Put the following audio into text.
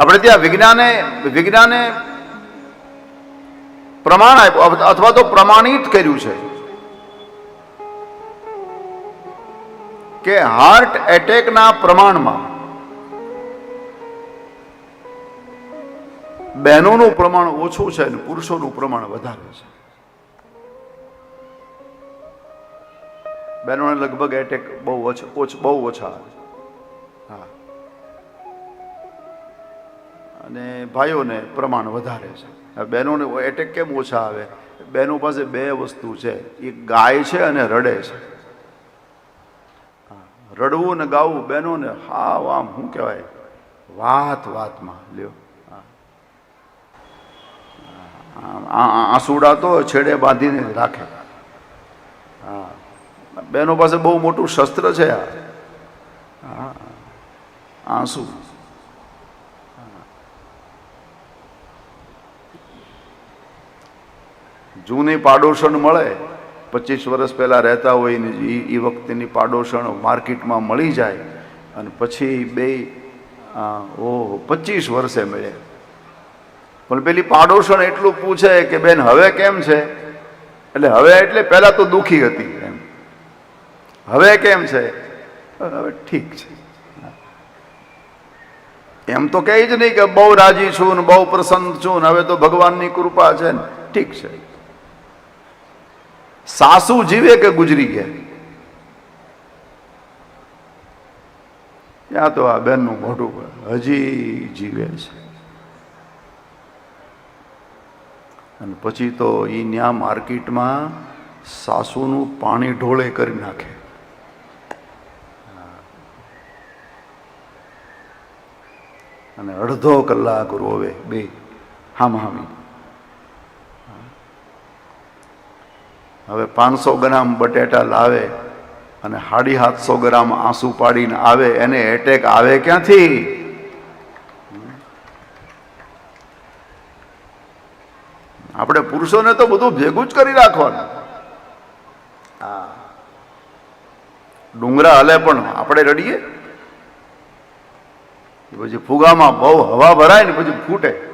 આપણે ત્યાં વિજ્ઞાને વિજ્ઞાને પ્રમાણ આપ્યું અથવા તો પ્રમાણિત કર્યું છે. કે હાર્ટ એટેકના પ્રમાણમાં બહેનોનું પ્રમાણ ઓછું છે અને પુરુષોનું પ્રમાણ વધારે છે. બહેનોને લગભગ એટેક બહુ ઓછા બહુ ઓછા હા. અને ભાઈઓને પ્રમાણ વધારે છે. બહેનોને એટેક કેમ ઓછા આવે? બહેનો પાસે બે વસ્તુ છે. એક ગાય છે અને રડે છે. રડવું ને ગાવું બહેનોને હાવ આમ, શું કહેવાય? વાત વાતમાં, લ્યો. આંસુડા તો છેડે બાંધીને રાખે. હા. બહેનો પાસે બહુ મોટું શસ્ત્ર છે આ. આંસુ. જૂની પાડોશણ મળે, પચીસ વર્ષ પહેલાં રહેતા હોય એ એ વખતેની પાડોશણ માર્કેટમાં મળી જાય અને પછી બે ઓહો, પચીસ વર્ષે મળે. પણ પેલી પાડોશણ એટલું પૂછે કે બેન, હવે કેમ છે? એટલે હવે એટલે પહેલાં તો દુઃખી હતી એમ. હવે કેમ છે? હવે ઠીક છે. એમ તો કહે જ નહીં કે બહુ રાજી છું ને બહુ પ્રસન્ન છું ને હવે તો ભગવાનની કૃપા છે ને, ઠીક છે. સાસુ જીવે કે ગુજરી ગયા? ત્યાં તો આ બેનનું મોઢું હજી જીવે છે. અને પછી તો એ ન્યા માર્કેટમાં સાસુનું પાણી ઢોળે કરી નાખે. અને અડધો કલાક રોવે, બે, હામ હામી. હવે પાંચસો ગ્રામ બટેટા લાવે અને સાડી સાતસો ગ્રામ આંસુ પાડીને આવે એને એટેક આવે ક્યાંથી? આપણે પુરુષોને તો બધું ભેગું જ કરી રાખવાનું. હા. ડુંગરા હલે પણ આપણે રડીએ? પછી ફુગામાં બહુ હવા ભરાય ને પછી ફૂટે.